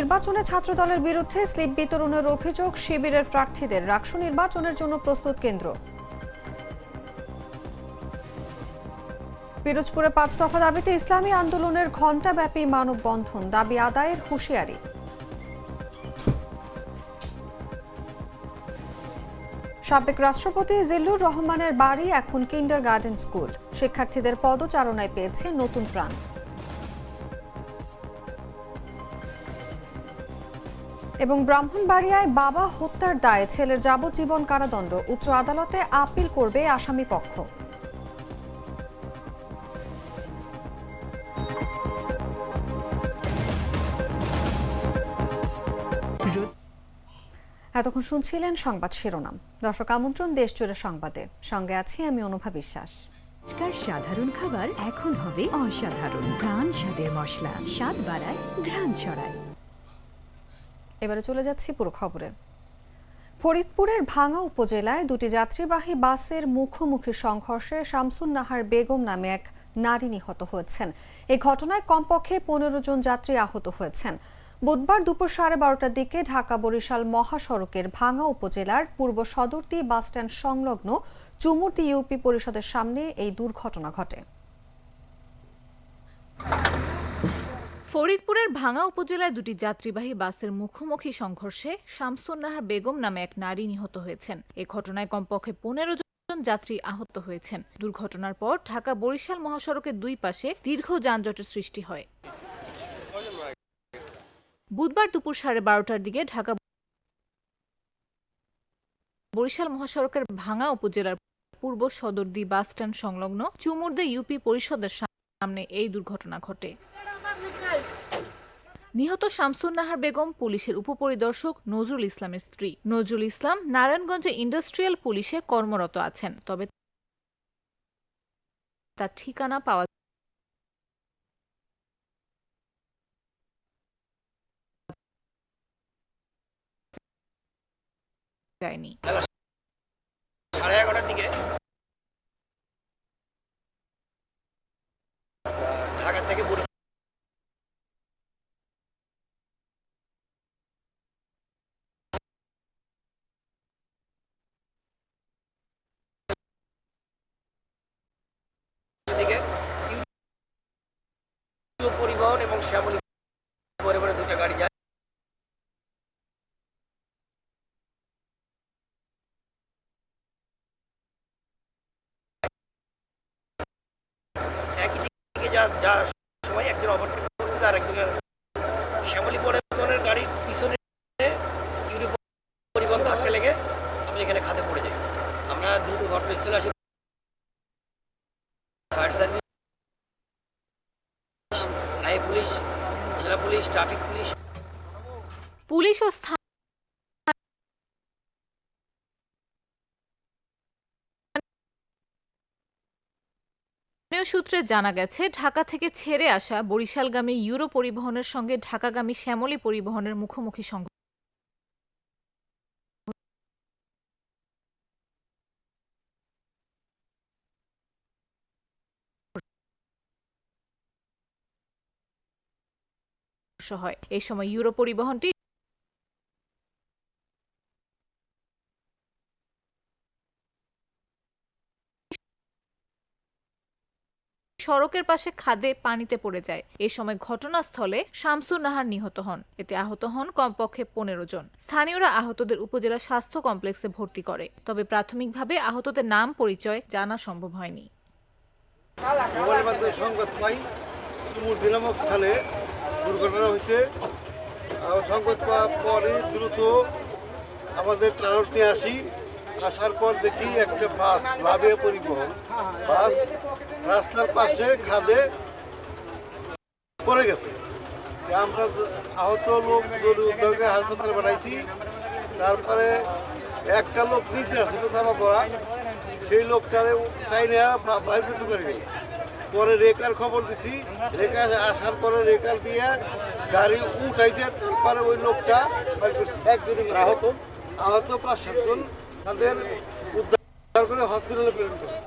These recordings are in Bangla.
নির্বাচনে ছাত্রদলের বিরুদ্ধে স্লিপ বিতরণের অভিযোগ শিবিরের প্রার্থীদের। রাকসু নির্বাচনের জন্য প্রস্তুত কেন্দ্র। পিরোজপুরে পাঁচ দফা দাবিতে ইসলামী আন্দোলনের ঘণ্টাব্যাপী মানববন্ধন, দাবি আদায়ের হুঁশিয়ারি। সাবেক রাষ্ট্রপতি জিল্লুর রহমানের বাড়ি এখন কিন্ডার গার্ডেন স্কুল। শিক্ষার্থীদের পদচারণায় পেয়েছে নতুন প্রাণ। এবং ব্রাহ্মণবাড়িয়ায় বাবা হত্যার দায়ে ছেলের যাবজ্জীবন কারাদণ্ড। উচ্চ আদালতে আপিল করবে আসামি পক্ষ। এতক্ষণ শুনছিলেন সংবাদ শিরোনাম। দর্শক আমন্ত্রণ, দেশ জুড়ে সংবাদে। সঙ্গে আছি আমি অনুভা বিশ্বাস। আজকার সাধারণ খাবার এখন হবে অসাধারণ। প্রাণ স্বাদের মশলা, স্বাদ বাড়ায়, ঘ্রাণ ছড়ায়। এবারে চলে যাচ্ছি পুরো খবরে। ফরিদপুরের ভাঙা উপজেলায় দুটি যাত্রীবাহী বাসের মুখোমুখি সংঘর্ষে শামসুন নাহার বেগম নামে এক নারী নিহত হয়েছেন। এই ঘটনায় কমপক্ষে পনেরো জন যাত্রী আহত হয়েছেন। বুধবার দুপুর সাড়ে বারোটার দিকে ঢাকা বরিশাল মহাসড়কের ভাঙা উপজেলার পূর্ব সদরতি বাসস্ট্যান্ড সংলগ্ন চুমুরদি ইউপি পরিষদের সামনে এই দুর্ঘটনা ঘটে। ফরিদপুরের ভাঙা উপজেলায় দুটি যাত্রীবাহী বাসের মুখোমুখি সংঘর্ষে শামসুন নাহার বেগম নামে এক নারী নিহত হয়েছেন। এ ঘটনায় কমপক্ষে পনেরো জন যাত্রী আহত হয়েছেন। দুর্ঘটনার পর ঢাকা বরিশাল মহাসড়কের দুই পাশে দীর্ঘ যানজটের সৃষ্টি হয়। বুধবার দুপুর সাড়ে বারোটার দিকে ঢাকা বরিশাল মহাসড়কের ভাঙা উপজেলার পূর্ব সদর সদরদি বাসস্ট্যান্ড সংলগ্ন চুমুরদে ইউপি পরিষদের সামনে এই দুর্ঘটনা ঘটে। নিহত শামসুন নাহার বেগম পুলিশের উপপরিদর্শক নজরুল ইসলামের স্ত্রী। নজরুল ইসলাম নারায়ণগঞ্জে ইন্ডাস্ট্রিয়াল পুলিশে কর্মরত আছেন, তবে তার ঠিকানা পাওয়া যায়নি সাড়ে এগারোটার দিকে ঢাকা থেকে বরিশাল দিকে। পরিবহন এবং শ্যামলী পরিবহনের দুটো গাড়ি যায়। যা যা সময় একজন শ্যামলী পরিবহনের গাড়ির পিছনে পরিবহন লেগে এখানে পড়ে যাই। আমরা দ্রুত ঘটনাস্থলে আসি ফায়ার সার্ভিস হাই পুলিশ জেলা পুলিশ ট্রাফিক পুলিশ পুলিশ ও সূত্রে জানা গেছে, ঢাকা থেকে ছেড়ে আসা বরিশালগামী ইউরো পরিবহনের সঙ্গে ঢাকাগামী শ্যামলী পরিবহনের মুখোমুখি সংঘর্ষ হয়। এই সময় ইউরো পরিবহনটি সড়কের পাশে খাদে পানিতে পড়ে যায়। এ সময় ঘটনাস্থলে শামসুর নাহার নিহত হন। এতে আহত হন কমপক্ষে পনেরো জন। স্থানীয়রা আহতদের উপজেলা স্বাস্থ্য কমপ্লেক্সে ভর্তি করে। তবে প্রাথমিকভাবে আহতদের নাম পরিচয় জানা সম্ভব হয়নি। সংবাদ পাই। স্থানে দুর্ঘটনা হয়েছে। সংবাদ পাওয়ার পরে দ্রুত আমাদের নিয়ে আসি। আসার পর দেখি একটা বাস লাভে পরিবহন। বাস রাস্তার পাশে খাদে পড়ে গেছে। আমরা আহত লোক জরুরি উদ্ধার করে হাসপাতালে পাঠাইছি, তারপরে একটা লোক নিচে আছে তো চাপা পড়া। সেই লোকটারে নেওয়া বাইর করতে পারিনি। পরে রেকার খবর দিছি। রেকার আসার পরে রেকার দিয়ে গাড়ি উঠাইছে, তারপরে ওই লোকটা একজন আহত আহত পাঁচ সাতজন তাদের উদ্ধার করে হসপিটালে প্রেরণ করছে।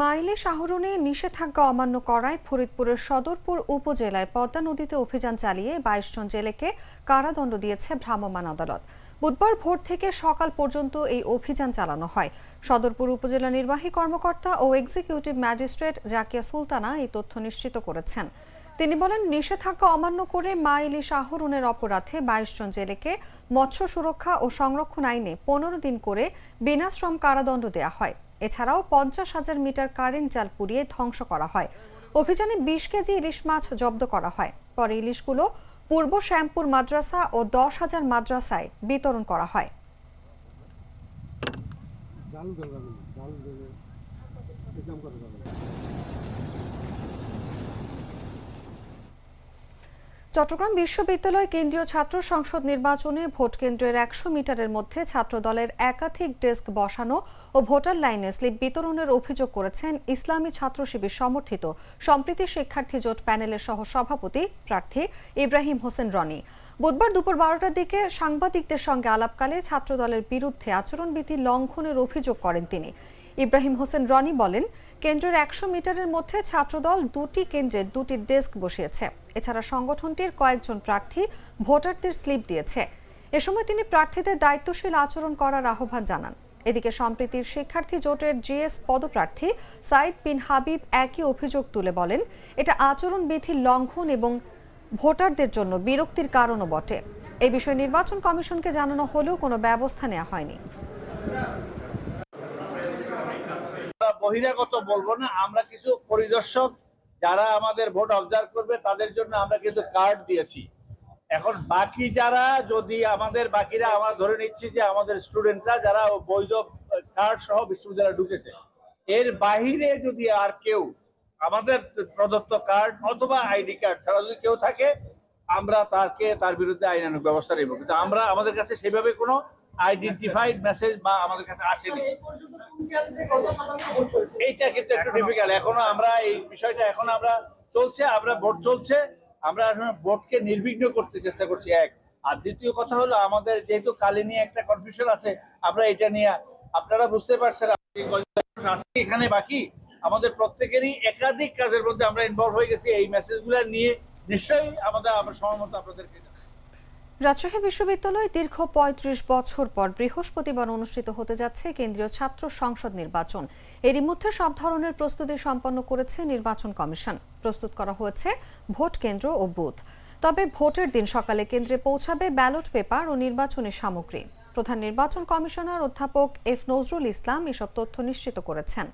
মাইলে শাহরুনে নিষেধাজ্ঞা অমান্য করায় ফরিদপুরের সদরপুর উপজেলায় পদ্মা নদীতে অভিযান চালিয়ে বাইশ জন জেলেকে কারাদণ্ড দিয়েছে ভ্রাম্যমাণ আদালত। বুধবার ভোর থেকে সকাল পর্যন্ত এই অভিযান চালানো হয়। সদরপুর উপজেলা নির্বাহী কর্মকর্তা ও এক্সিকিউটিভ ম্যাজিস্ট্রেট জাকিয়া সুলতানা এই তথ্য নিশ্চিত করেছেন। তিনি বলেন, নিষেধাজ্ঞা অমান্য করে মা মাইলি শাহরুনের অপরাধে বাইশ জন জেলেকে মৎস্য সুরক্ষা ও সংরক্ষণ আইনে পনেরো দিন করে বিনাশ্রম কারাদণ্ড দেওয়া হয়। এছাড়াও পঞ্চাশ হাজার মিটার কারেন্ট জাল পুড়িয়ে ধ্বংস করা হয়। অভিযানে বিশ কেজি ইলিশ মাছ জব্দ করা হয়। পরে ইলিশগুলো পূর্ব শ্যামপুর মাদ্রাসা ও দশ হাজার মাদ্রাসায় বিতরণ করা হয়। চট্টগ্রাম বিশ্ববিদ্যালয় কেন্দ্রীয় ছাত্র সংসদ নির্বাচনে ভোট কেন্দ্রের একশো মিটারের মধ্যে ছাত্রদলের একাধিক ডেস্ক বসানো ও ভোটার লাইনে স্লিপ বিতরণের অভিযোগ করেছেন ইসলামী ছাত্র শিবির সমর্থিত। সম্প্রীতি শিক্ষার্থী জোট প্যানেলের সহ সভাপতি প্রার্থী ইব্রাহিম হোসেন রনি। বুধবার দুপুর বারোটার দিকে সাংবাদিকদের সঙ্গে আলাপকালে ছাত্রদলের বিরুদ্ধে আচরণবিধি লঙ্ঘনের অভিযোগ করেন তিনি। ইব্রাহিম হোসেন রনি বলেন, কেন্দ্রের একশো মিটারের মধ্যে ছাত্রদল দুটি কেন্দ্রে দুটি ডেস্ক বসিয়েছে। এছাড়া সংগঠনটির কয়েকজন প্রার্থী ভোটারদের স্লিপ দিয়েছে। এ সময় তিনি প্রার্থীদের দায়িত্বশীল আচরণ করার আহ্বান জানান। এদিকে সম্প্রীতির শিক্ষার্থী জোটের জিএস পদপ্রার্থী সাইদ বিন হাবিব একই অভিযোগ তুলে বলেন, এটা আচরণবিধি লঙ্ঘন এবং ভোটারদের জন্য বিরক্তির কারণও বটে। এ বিষয়ে নির্বাচন কমিশনকে জানানো হলেও কোনো ব্যবস্থা নেওয়া হয়নি। বহিরাগত বলব না, আমরা কিছু পরিদর্শক যারা আমাদের ভোট অবজার্ভ করবে, তাদের জন্য আমরা কিছু কার্ড দিয়েছি। এখন বাকি যারা, যদি আমাদের বাকিরা, আমরা ধরে নিচ্ছি যে আমাদের স্টুডেন্টরা যারা বৈধ কার্ড সহ বিশ্ববিদ্যালয়ে ঢুকেছে, এর বাহিরে যদি আর কেউ আমাদের প্রদত্ত কার্ড অথবা আইডি কার্ড ছাড়া যদি কেউ থাকে, আমরা তাকে তার বিরুদ্ধে আইনানুগ ব্যবস্থা নেব। কিন্তু আমরা আমাদের কাছে সেভাবে কোনো আইডেন্টিফাইড মেসেজ বা আমাদের কাছে আসেনি। এইটা কিন্তু একটু ডিফিকাল্ট এখনও আমরা এই বিষয়টা এখন আমরা চলছে আমরা ভোট চলছে আমরা এখন ভোটকে নির্বিঘ্ন করতে চেষ্টা করছি এক। আর দ্বিতীয় কথা হলো আমাদের যেহেতু কালি নিয়ে একটা কনফিউশন আছে আমরা এটা নিয়ে আপনারা বুঝতে পারছেন এখানে বাকি। আমাদের প্রত্যেকেরই একাধিক কাজের মধ্যে আমরা ইনভলভ হয়ে গেছি এই মেসেজগুলো নিয়ে নিশ্চয়ই আমাদের আমরা সময় মতো আপনাদেরকে জানাব। রাজশাহী বিশ্ববিদ্যালয়ে দীর্ঘ পঁয়ত্রিশ বছর পর বৃহস্পতিবার অনুষ্ঠিত হতে যাচ্ছে কেন্দ্রীয় ছাত্র সংসদ নির্বাচন। এরই মধ্যে সব ধরনের প্রস্তুতি সম্পন্ন করেছে নির্বাচন কমিশন। প্রস্তুত করা হয়েছে ভোট কেন্দ্র ও বুথ। তবে ভোটের দিন সকালে কেন্দ্রে পৌঁছাবে ব্যালট পেপার ও নির্বাচনের সামগ্রী। প্রধান নির্বাচন কমিশনার অধ্যাপক এফ নজরুল ইসলাম এসব তথ্য নিশ্চিত করেছেন।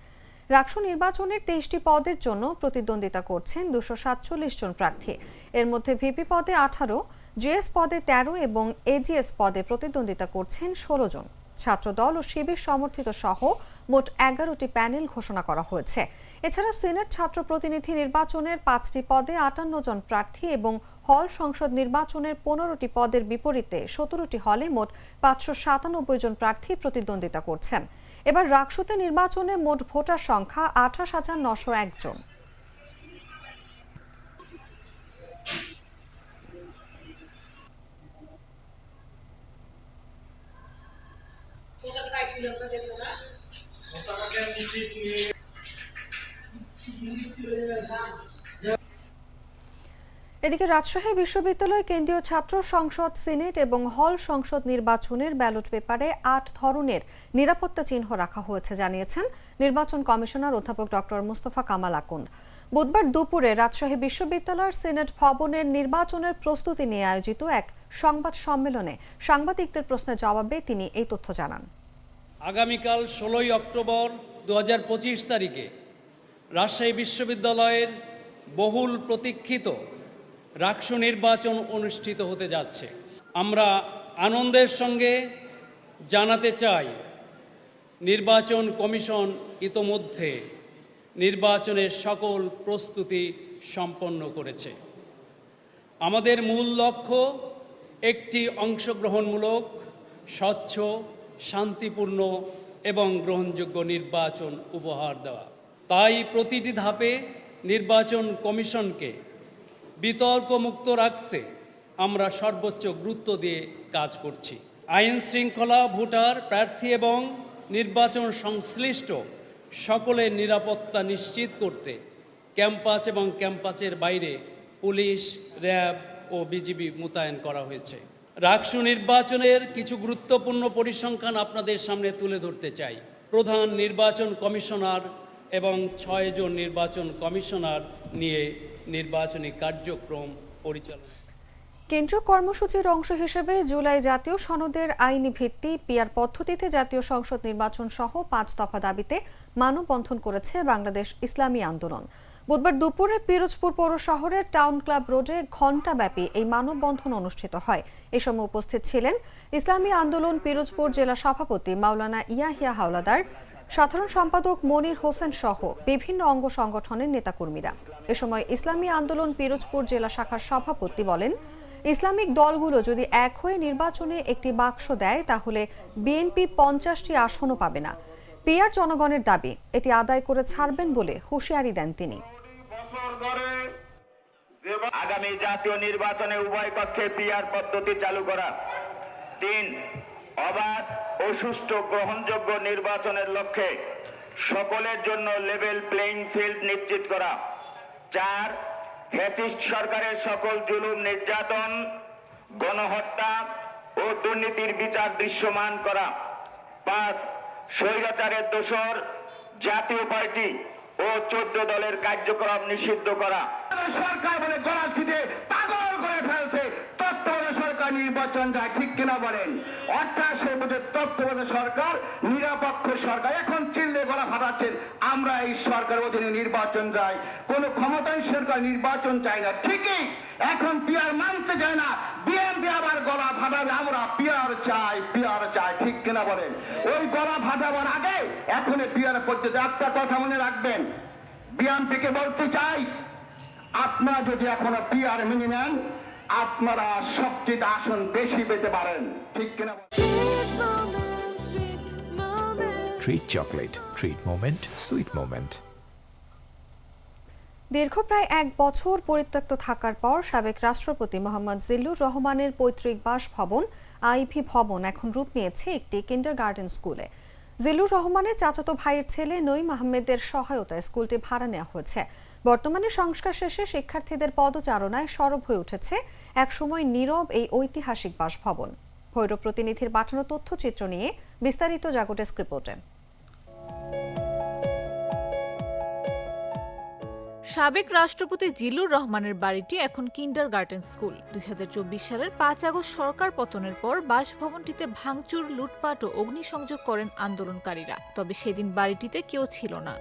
রাকসু নির্বাচনের তেইশটি পদের জন্য প্রতিদ্বন্দ্বিতা করছেন দুশো সাতচল্লিশ জন প্রার্থী। এর মধ্যে ভিপি পদে আঠারো জিএস পদে তেরো এবং এজিএস পদে প্রতিদ্বন্দ্বিতা করছেন ষোলো জন। ছাত্রদল ও শিবির সমর্থিত সহ মোট এগারোটি প্যানেল ঘোষণা করা হয়েছে। এছাড়া সিনেট ছাত্র প্রতিনিধি নির্বাচনের পাঁচটি পদে আটান্ন জন প্রার্থী এবং হল সংসদ নির্বাচনের পনেরোটি পদের বিপরীতে সতেরোটি হলে মোট পাঁচশো সাতানব্বই জন প্রার্থী প্রতিদ্বন্দ্বিতা করছেন। এবার রাকসুতে নির্বাচনে মোট ভোটার সংখ্যা আঠাশ হাজার নশো একজন এদিকে রাজশাহী বিশ্ববিদ্যালয় কেন্দ্রীয় ছাত্র সংসদ, সিনেট এবং হল সংসদ নির্বাচনের ব্যালট পেপারে আট ধরনের নিরাপত্তা চিহ্ন রাখা হয়েছে, জানিয়েছেন নির্বাচন কমিশনার অধ্যাপক ডক্টর মুস্তফা কামাল আকুন্দ। বুধবার দুপুরে রাজশাহী বিশ্ববিদ্যালয়ের সিনেট ভবনের নির্বাচনের প্রস্তুতি নিয়ে আয়োজিত এক সংবাদ সম্মেলনে সাংবাদিকদের প্রশ্নের জবাবে তিনি এই তথ্য জানান। আগামীকাল ষোলোই অক্টোবর দু হাজার পঁচিশ তারিখে রাজশাহী বিশ্ববিদ্যালয়ের বহুল প্রতীক্ষিত রাকসু নির্বাচন অনুষ্ঠিত হতে যাচ্ছে। আমরা আনন্দের সঙ্গে জানাতে চাই, নির্বাচন কমিশন ইতোমধ্যে নির্বাচনের সকল প্রস্তুতি সম্পন্ন করেছে। আমাদের মূল লক্ষ্য একটি অংশগ্রহণমূলক, স্বচ্ছ শান্তিপূর্ণ এবং গ্রহণযোগ্য নির্বাচন উপহার দেওয়া। তাই প্রতিটি ধাপে নির্বাচন কমিশনকে বিতর্কমুক্ত রাখতে আমরা সর্বোচ্চ গুরুত্ব দিয়ে কাজ করছি। আইন শৃঙ্খলা, ভোটার, প্রার্থী এবং নির্বাচন সংশ্লিষ্ট সকলের নিরাপত্তা নিশ্চিত করতে ক্যাম্পাস এবং ক্যাম্পাসের বাইরে পুলিশ, র্যাব ও বিজিবি মোতায়েন করা হয়েছে। রাকসু নির্বাচনের কিছু গুরুত্বপূর্ণ পরিসংখ্যান আপনাদের সামনে তুলে ধরতে চাই। প্রধান নির্বাচন কমিশনার এবং ছয়জন নির্বাচন কমিশনার নিয়ে নির্বাচনী কার্যক্রম পরিচালনা। কেন্দ্রীয় কর্মসূচির অংশ হিসেবে জুলাই জাতীয় সনদের আইনি ভিত্তি পিয়ার পদ্ধতিতে জাতীয় সংসদ নির্বাচন সহ পাঁচ দফা দাবিতে মানববন্ধন করেছে বাংলাদেশ ইসলামী আন্দোলন। বুধবার দুপুরে পিরোজপুর পৌর শহরের টাউন ক্লাব রোডে ঘণ্টাব্যাপী এই মানববন্ধন অনুষ্ঠিত হয়। এ সময় উপস্থিত ছিলেন ইসলামী আন্দোলন পিরোজপুর জেলা সভাপতি মাওলানা ইয়াহিয়া হাওলাদার, সাধারণ সম্পাদক মনির হোসেন সহ বিভিন্ন অঙ্গ সংগঠনের নেতাকর্মীরা। এ সময় ইসলামী আন্দোলন পিরোজপুর জেলা শাখার সভাপতি বলেন, ইসলামিক দলগুলো যদি এক হয়ে নির্বাচনে একটি বাক্স দেয়, তাহলে বিএনপি পঞ্চাশটি আসনও পাবে না। পিয়ার জনগণের দাবি, এটি আদায় করে ছাড়বেন বলে হুঁশিয়ারি দেন তিনি। আগামী জাতীয় নির্বাচনে উভয় পক্ষে পিআর পদ্ধতি চালু করা। তিন, অবাধ ও সুষ্ঠু গ্রহণযোগ্য নির্বাচনের লক্ষ্যে সকলের জন্য লেভেল প্লেইং ফিল্ড নিশ্চিত করা। চার, ফ্যাসিস্ট সরকারের সকল জুলুম নির্যাতন, গণহত্যা ও দুর্নীতির বিচার দৃশ্যমান করা। পাঁচ, স্বৈরাচারের দোষর জাতীয় পার্টি ও চোদ্দ দলের কার্যক্রম নিষিদ্ধ করা। সরকার বলে গলা ছিটে পাগল করে ফেলছে। নির্বাচন যায়, ঠিক কিনা বলেন? অর্থাৎ সে মধ্যে তত্ত্বাবধায়ক সরকার, নিরপেক্ষ সরকার। এখন চিল্লে গলা ফাটাচ্ছেন, আমরা এই সরকার অধীনে নির্বাচন চাই কোন ক্ষমতায় সরকার নির্বাচন চাই না, ঠিকই। এখন পিয়ার মানতে চায় না, বিএনপি আবার গলা ফাটাবে, আমরা পিয়ার চাই পিয়ার চাই, ঠিক কিনা বলেন? ওই গলা ফাটাবার আগে এখন পিয়ার পদ্ধতি একটা কথা মনে রাখবেন। বিএনপিকে বলতে চাই, আপনারা যদি এখনও পিআর মেনে নেন আপনারা সবচেয়ে আসন বেশি পেতে পারেন ঠিক কিনা? Treat chocolate. Treat moment. Sweet moment. দীর্ঘ প্রায় এক বছর পরিত্যক্ত থাকার পর সাবেক রাষ্ট্রপতি মোহাম্মদ জিল্লুর রহমানের পৈতৃক বাসভবন আইভি ভবন এখন রূপ নিয়েছে একটি কিন্ডার গার্ডেন স্কুলে জিল্লুর রহমানের চাচাতো ভাইয়ের ছেলে নঈম আহমেদের সহায়তায় স্কুলটি ভাড়া নেওয়া হয়েছে বর্তমানে সংস্কার শেষে শিক্ষার্থীদের পদচারণায় সরব হয়ে উঠেছে একসময় নীরব এই ঐতিহাসিক বাসভবন। ভৈরব প্রতিনিধির পাঠানো তথ্যচিত্র নিয়ে বিস্তারিত জাগো ডেস্ক রিপোর্টে। সাবেক রাষ্ট্রপতি জিল্লুর রহমানের বাড়িটি এখন কিন্ডার গার্ডেন স্কুল। দুই হাজার চব্বিশ সালের পাঁচ আগস্ট সরকার পতনের পর বাসভবনটিতে ভাঙচুর, লুটপাট ও অগ্নিসংযোগ করেন আন্দোলনকারীরা। তবে সেদিন বাড়িটিতে কেউ ছিল না।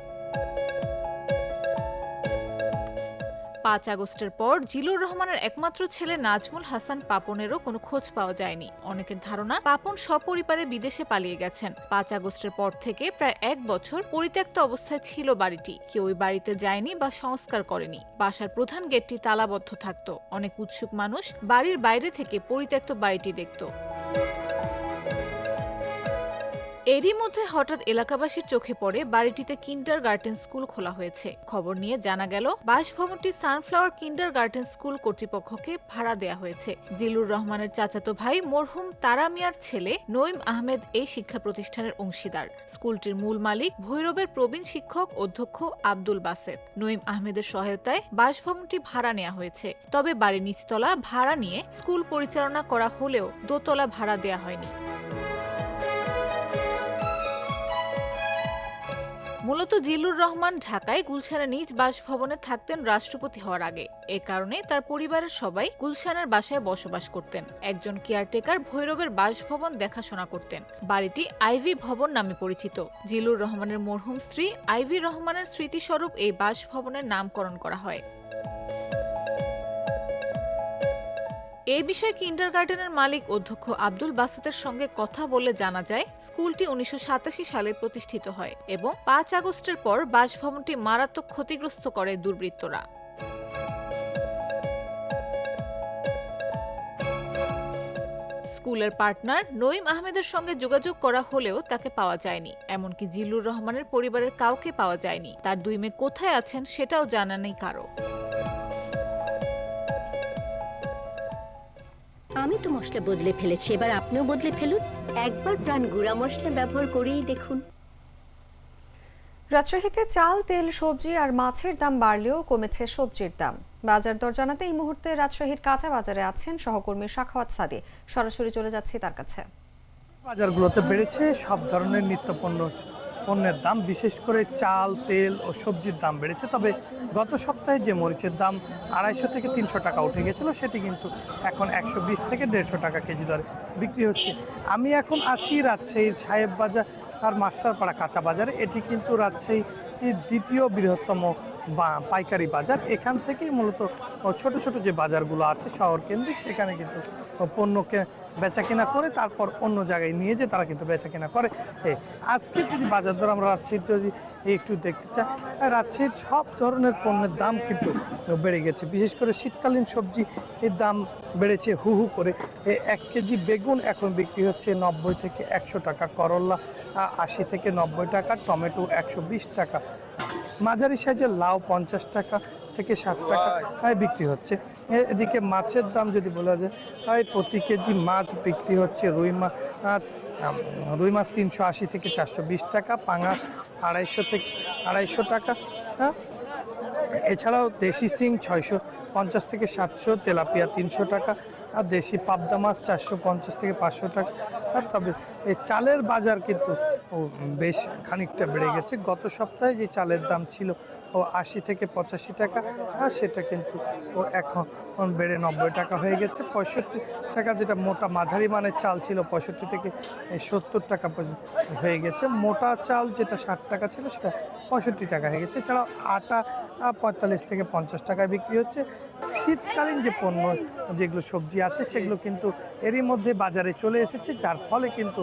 পাঁচ আগস্টের পর জিলুর রহমানের একমাত্র ছেলে নাজমুল হাসান পাপনেরও কোনো খোঁজ পাওয়া যায়নি। অনেকের ধারণা, পাপন সপরিবারে বিদেশে পালিয়ে গেছেন। পাঁচ আগস্টের পর থেকে প্রায় এক বছর পরিত্যক্ত অবস্থায় ছিল বাড়িটি। কেউ ওই বাড়িতে যায়নি বা সংস্কার করেনি। বাসার প্রধান গেটটি তালাবদ্ধ থাকতো। অনেক উৎসুক মানুষ বাড়ির বাইরে থেকে পরিত্যক্ত বাড়িটি দেখত। এরই মধ্যে হঠাৎ এলাকাবাসীর চোখে পড়ে বাড়িটিতে কিন্ডার গার্ডেন স্কুল খোলা হয়েছে। খবর নিয়ে জানা গেল, বাসভবনটি সানফ্লাওয়ার কিন্ডার গার্ডেন স্কুল কর্তৃপক্ষকে ভাড়া দেয়া হয়েছে। জিলুর রহমানের চাচাতো ভাই মরহুম তারা মিয়ার ছেলে নঈম আহমেদ এই শিক্ষা প্রতিষ্ঠানের অংশীদার। স্কুলটির মূল মালিক ভৈরবের প্রবীণ শিক্ষক অধ্যক্ষ আব্দুল বাসেদ। নঈম আহমেদের সহায়তায় বাসভবনটি ভাড়া নেওয়া হয়েছে। তবে বাড়ির নিচতলা ভাড়া নিয়ে স্কুল পরিচালনা করা হলেও দোতলা ভাড়া দেয়া হয়নি। মূলত জিলুর রহমান ঢাকায় গুলশানের নিজ বাসভবনে থাকতেন রাষ্ট্রপতি হওয়ার আগে। এ কারণে তার পরিবারের সবাই গুলশানের বাসায় বসবাস করতেন। একজন কেয়ারটেকার ভৈরবের বাসভবন দেখাশোনা করতেন। বাড়িটি আইভি ভবন নামে পরিচিত। জিলুর রহমানের মরহুম স্ত্রী আইভি রহমানের স্মৃতিস্বরূপ এই বাসভবনের নামকরণ করা হয়। এই বিষয়ে কিন্ডারগার্টেনের মালিক অধ্যক্ষ আব্দুল বাসেতের সঙ্গে কথা বলে জানা যায়, স্কুলটি উনিশশো সাতাশি সালে প্রতিষ্ঠিত হয় এবং পাঁচ আগস্টের পর বাসভবনটি মারাত্মক ক্ষতিগ্রস্ত করে দুর্বৃত্তরা। স্কুলের পার্টনার নঈম আহমেদের সঙ্গে যোগাযোগ করা হলেও তাকে পাওয়া যায়নি, এমনকি জিল্লুর রহমানের পরিবারের কাউকে পাওয়া যায়নি। তার দুই মেয়ে কোথায় আছেন সেটাও জানা নেই কারও। আমি তো মশলা বদলে ফেলেছি এবার আপনিও বদলে ফেলুন। একবার প্রাণ গুঁড়া মশলা ব্যবহার করেই দেখুন। রাজশাহীতে চাল তেল সবজি আর মাছের দাম বাড়লেও কমেছে সবজির দাম। বাজার দর জানাতে এই মুহূর্তে রাজশাহীর কাঁচা বাজারে আছেন সহকর্মী শাখাওয়াত সাদি। সরাসরি চলে যাচ্ছি তার কাছে। বাজারগুলোতে বেড়েছে সব ধরনের নিত্য পণ্য পণ্যের দাম, বিশেষ করে চাল, তেল ও সবজির দাম বেড়েছে। তবে গত সপ্তাহে যে মরিচের দাম আড়াইশো থেকে তিনশো টাকা উঠে গেছিল, সেটি কিন্তু এখন একশো বিশ থেকে দেড়শো টাকা কেজি দরে বিক্রি হচ্ছে। আমি এখন আছি রাজশাহীর সাহেব বাজার আর মাস্টারপাড়া কাঁচা বাজারে। এটি কিন্তু রাজশাহী দ্বিতীয় বৃহত্তম বা পাইকারি বাজার। এখান থেকেই মূলত ছোট ছোট যে বাজারগুলো আছে শহর কেন্দ্রিক সেখানে কিন্তু পণ্যকে বেচা কেনা করে তারপর অন্য জায়গায় নিয়ে যেয়ে তারা কিন্তু বেচা কেনা করে আজকে যদি বাজার দর আমরা রাজশাহীর যদি একটু দেখতে চাই, রাজশাহীর সব ধরনের পণ্যের দাম কিন্তু বেড়ে গেছে। বিশেষ করে শীতকালীন সবজি এর দাম বেড়েছে হু হু করে। এক কেজি বেগুন এখন বিক্রি হচ্ছে নব্বই থেকে একশো টাকা করল্লা আশি থেকে নব্বই টাকা, টমেটো একশো বিশ টাকা, মাঝারি সাইজের লাউ পঞ্চাশ টাকা থেকে ষাট টাকা বিক্রি হচ্ছে। এদিকে মাছের দাম যদি বলা যায় তাই প্রতি কেজি মাছ বিক্রি হচ্ছে রুই মাছ রুই মাছ তিনশো আশি থেকে চারশো বিশ টাকা, পাঙাশ আড়াইশো থেকে, আড়াইশো টাকা হ্যাঁ এছাড়াও দেশি সিং ছয়শো পঞ্চাশ থেকে সাতশো, তেলাপিয়া তিনশো টাকা, আর দেশি পাবদা মাছ চারশো পঞ্চাশ থেকে পাঁচশো টাকা, আর তবে এই চালের বাজার কিন্তু বেশ খানিকটা বেড়ে গেছে। গত সপ্তাহে যে চালের দাম ছিল ও আশি থেকে পঁচাশি টাকা, আর সেটা কিন্তু ও এখন বেড়ে নব্বই টাকা হয়ে গেছে। পঁয়ষট্টি টাকা যেটা মোটা মাঝারি মানের চাল ছিল, পঁয়ষট্টি থেকে সত্তর টাকা হয়ে গেছে। মোটা চাল যেটা ষাট টাকা ছিল, সেটা পঁয়ষট্টি টাকা হয়ে গেছে। এছাড়াও আটা পঁয়তাল্লিশ থেকে পঞ্চাশ টাকায় বিক্রি হচ্ছে। শীতকালীন যে পণ্য, যেগুলো সবজি আছে, সেগুলো কিন্তু এরই মধ্যে বাজারে চলে এসেছে, যার ফলে কিন্তু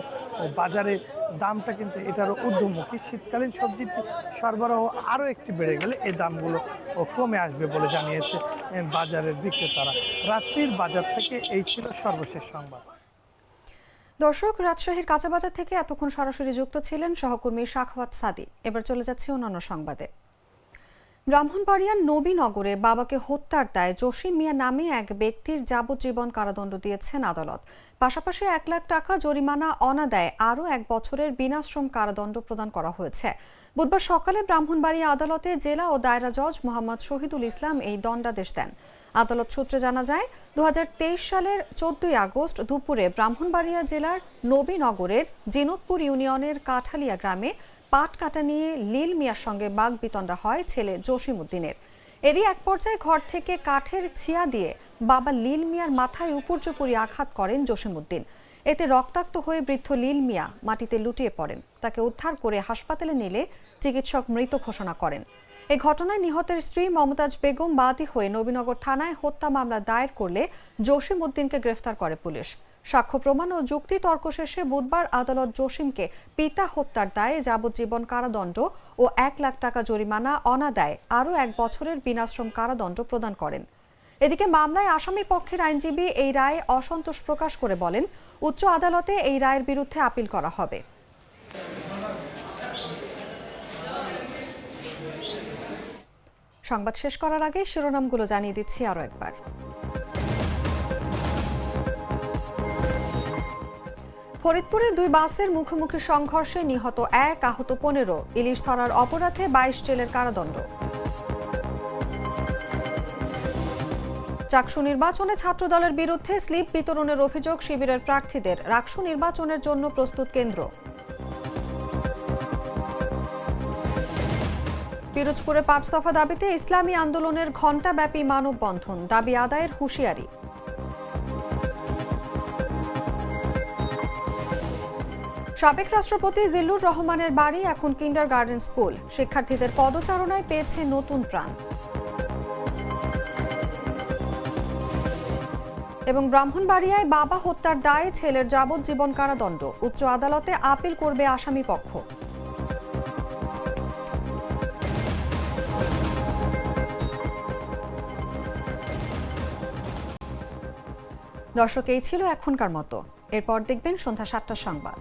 বাজারে দামটা কিন্তু এটারও ঊর্ধ্বমুখী। শীতকালীন সবজির সরবরাহ আরও একটি বেড়ে গেলে এই দামগুলো কমে আসবে বলে জানিয়েছে বাজারের বিক্রেতারা। রাজশাহীর বাজার থেকে এই ছিল সর্বশেষ সংবাদ। দর্শক, রাজশাহীর কাঁচাবাজার থেকে এতক্ষণ সরাসরি যুক্ত ছিলেন সহকর্মী শাখওয়াত সাদি এবার চলে যাচ্ছে অন্যান্য সংবাদে। ব্রাহ্মণবাড়িয়ার নবীনগরে বাবাকে হত্যার দায়ে জসিম মিয়া নামে এক ব্যক্তির যাবজ্জীবন কারাদণ্ড দিয়েছেন আদালত। পাশাপাশি এক লাখ টাকা জরিমানা অনাদায় আরও এক বছরের বিনাশ্রম কারাদণ্ড প্রদান করা হয়েছে। বুধবার সকালে ব্রাহ্মণবাড়িয়া আদালতে জেলা ও দায়রা জজ মোহাম্মদ শহীদুল ইসলাম এই দণ্ডাদেশ দেন। আদালত সূত্রে জানা যায় দু হাজার তেইশ সালের চোদ্দই আগস্ট দুপুরে ব্রাহ্মণবাড়িয়া জেলার নবীনগরের জিনতপুর ইউনিয়নের কাঠালিয়া গ্রামে পাট কাটা নিয়ে লীল মিয়ার সঙ্গে বাঘ বিতণ্ডা হয় ছেলে জসিম উদ্দিনের এরই এক পর্যায়ে ঘর থেকে কাঠের ছিয়া দিয়ে বাবা লীল মিয়ার মাথায় উপর্যুপরি আঘাত করেন জসিমউদ্দিন। এতে রক্তাক্ত হয়ে বৃদ্ধ লীল মিয়া মাটিতে লুটিয়ে পড়েন। তাকে উদ্ধার করে হাসপাতালে নিলে চিকিৎসক মৃত ঘোষণা করেন। এ ঘটনায় নিহতের স্ত্রী মমতাজ বেগম বাদী হয়ে নবীনগর থানায় হত্যা মামলা দায়ের করলে জসিম উদ্দিনকে গ্রেফতার করে পুলিশ। সাক্ষ্য প্রমাণ ও যুক্তি তর্ক শেষে বুধবার আদালত জসিমকে পিতা হত্যার দায়ে যাবজ্জীবন কারাদণ্ড ও এক লাখ টাকা জরিমানা অনাদায়ে আরও এক বছরের বিনাশ্রম কারাদণ্ড প্রদান করেন। এদিকে মামলায় আসামি পক্ষের আইনজীবী এই রায়ে অসন্তোষ প্রকাশ করে বলেন, উচ্চ আদালতে এই রায়ের বিরুদ্ধে আপিল করা হবে। সংবাদ শেষ করার আগে শিরোনামগুলো জানিয়ে দিচ্ছি আরও একবার। ফরিদপুরে দুই বাসের মুখোমুখি সংঘর্ষে নিহত এক আহত পনেরো। ইলিশ ধরার অপরাধে বাইশ জেলের কারাদণ্ড। চাকসু নির্বাচনে ছাত্রদলের বিরুদ্ধে স্লিপ বিতরণের অভিযোগ শিবিরের প্রার্থীদের। রাকসু নির্বাচনের জন্য প্রস্তুত কেন্দ্র। পিরোজপুরে পাঁচ দফা দাবিতে ইসলামী আন্দোলনের ঘণ্টাব্যাপী মানববন্ধন, দাবি আদায়ের হুঁশিয়ারি। সাবেক রাষ্ট্রপতি জিল্লুর রহমানের বাড়ি এখন কিন্ডার গার্ডেন স্কুল। শিক্ষার্থীদের পদচারণায় পেয়েছে নতুন প্রাণ। এবং ব্রাহ্মণবাড়িয়ায় বাবা হত্যার দায়ে ছেলের যাবজ্জীবন কারাদণ্ড। উচ্চ আদালতে আপিল করবে আসামি পক্ষ। দর্শক, এই ছিল এখনকার মতো। এরপর দেখবেন সন্ধ্যা সাতটার সংবাদ।